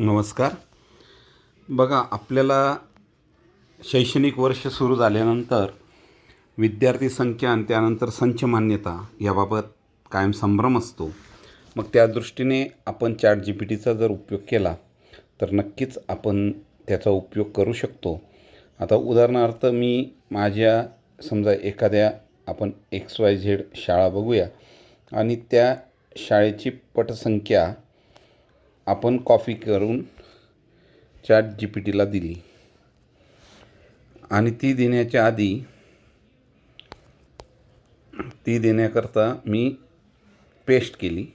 नमस्कार. बघा आपल्याला शैक्षणिक वर्ष सुरू झाल्यानंतर विद्यार्थी संख्या आणि त्यानंतर संच मान्यता याबाबत कायम संभ्रम असतो. मग त्या दृष्टीने आपण चॅट जी पी टीचा जर उपयोग केला तर नक्कीच आपण त्याचा उपयोग करू शकतो. आता उदाहरणार्थ मी माझ्या समजा एखाद्या आपण एक्स वाय झेड शाळा बघूया आणि त्या शाळेची पटसंख्या आपण कॉफी करून चॅट जी पी टीला दिली. आणि ती देण्याच्या आधी ती देण्याकरता मी पेस्ट केली.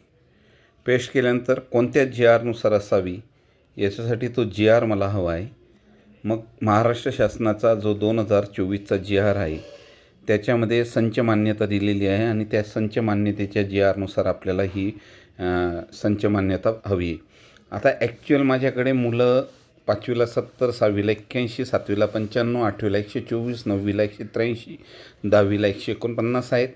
पेस्ट केल्यानंतर कोणत्या जी आरनुसार असावी याच्यासाठी तो जी आर मला हवा आहे. मग महाराष्ट्र शासनाचा जो दोन हजार चोवीसचा जी आर आहे त्याच्यामध्ये संच मान्यता दिलेली आहे आणि त्या संच मान्यतेच्या जी आरनुसार आपल्याला ही संच मान्यता हवी. आहे आता ॲक्च्युअल माझ्याकडे मुलं पाचवीला सत्तर सहावीला एक्क्याऐंशी सातवीला पंच्याण्णव आठवीला एकशे चोवीस नववीला एकशे त्र्याऐंशी दहावीला एकशे एकोणपन्नास आहेत.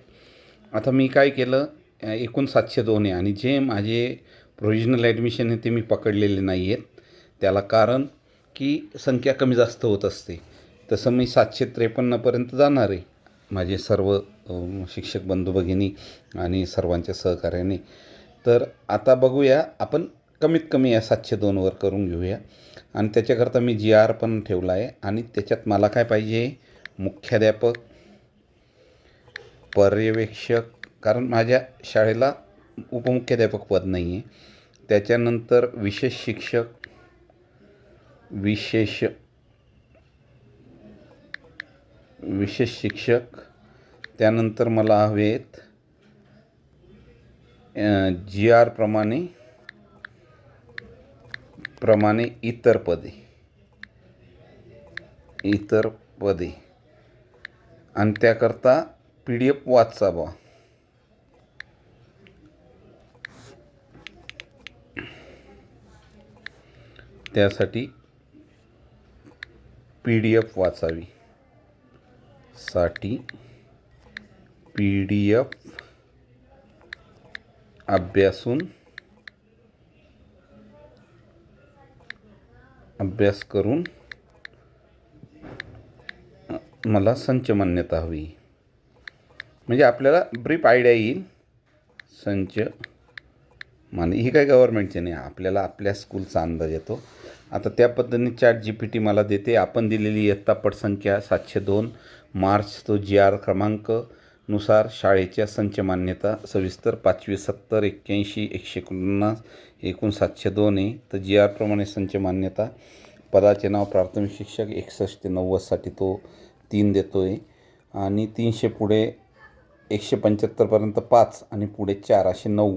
आता मी काय केलं एकूण सातशे दोन आहे आणि जे माझे प्रोविजनल ॲडमिशन आहे ते मी पकडलेले नाही आहेत. त्याला कारण की संख्या कमी जास्त होत असते. तसं मी सातशे त्रेपन्नपर्यंत जाणार आहे. माझे सर्व शिक्षक बंधू भगिनी आणि सर्वांच्या सहकार्याने. तर आता बघूया आपण कमीत कमी या सातशे दोनवर करून घेऊया. आणि त्याच्याकरता मी जी आर पण ठेवला आहे. आणि त्याच्यात मला काय पाहिजे? मुख्याध्यापक पर्यवेक्षक कारण माझ्या शाळेला उपमुख्याध्यापक पद नाही आहे त्याच्यानंतर विशेष शिक्षक विशेष विशेष शिक्षक त्यानंतर मला हवेत जी आर प्रमाणे प्रमाणे इतर पदे. इतर पदे. आणि त्याकरता पी डी एफ वाचावा त्यासाठी पी डी एफ वाचावी. साठी पी डी एफ अभ्यासून अभ्यास करून मला संच मान्यता हवी. म्हणजे आपल्याला ब्रीफ आयडिया येईल. संच मान ही काय गव्हर्मेंटची नाही आपल्याला आपल्या स्कूलचा अंदाज येतो. आता त्या पद्धतीने चॅट जी पी टी मला देते. आपण दिलेली इयत्ता पटसंख्या सातशे दोन. मार्च तो जी आर क्रमांक. नुसार शाळेच्या संच मान्यता सविस्तर पाचवी सत्तर एक्क्याऐंशी एकशे एकोणपन्नास एकूण सातशे दोन आहे तर जी आरप्रमाणे संच मान्यता पदाचे नाव प्राथमिक शिक्षक एकसष्ट ते नव्वदसाठी तो तीन देतो आहे आणि तीनशे पुढे एकशे पंच्याहत्तरपर्यंत पाच आणि पुढे चार असे नऊ.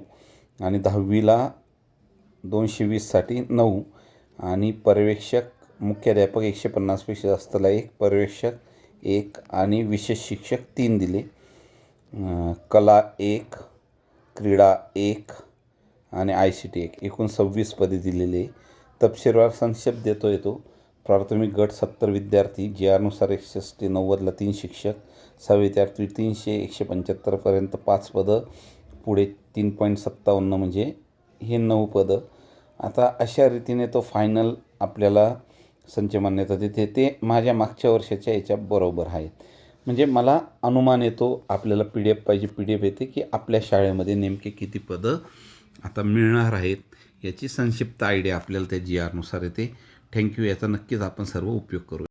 आणि दहावीला दोनशे वीससाठी नऊ. आणि पर्यवेक्षक मुख्याध्यापक एकशे पन्नासपेक्षा जास्तला एक पर्यवेक्षक एक आणि विशेष शिक्षक तीन दिले. कला एक क्रीडा एक आणि आय सी टी एक. एकूण सव्वीस पदे दिलेली आहे. तपशीलवार संक्षेप देतो येतो. प्राथमिक गट सत्तर विद्यार्थी जे आरनुसार एकसष्ट ते नव्वदला तीन शिक्षक सहावी तीनशे एकशे पंच्याहत्तरपर्यंत पाच पदं पुढे तीन पॉईंट सत्तावन्न म्हणजे हे नऊ पदं. आता अशा रीतीने तो फायनल आपल्याला संच मान्यता देते. ते माझ्या मागच्या वर्षाच्या याच्या बरोबर आहेत. म्हणजे मला अनुमान येतो आपल्याला पी डी एफ पाहिजे पी डी एफ येते की आपल्या शाळेमध्ये नेमके किती पदं आता मिळणार आहेत याची संक्षिप्त आयडिया आपल्याला त्या जी आरनुसार येते. थँक्यू याचा नक्कीच आपण सर्व उपयोग करू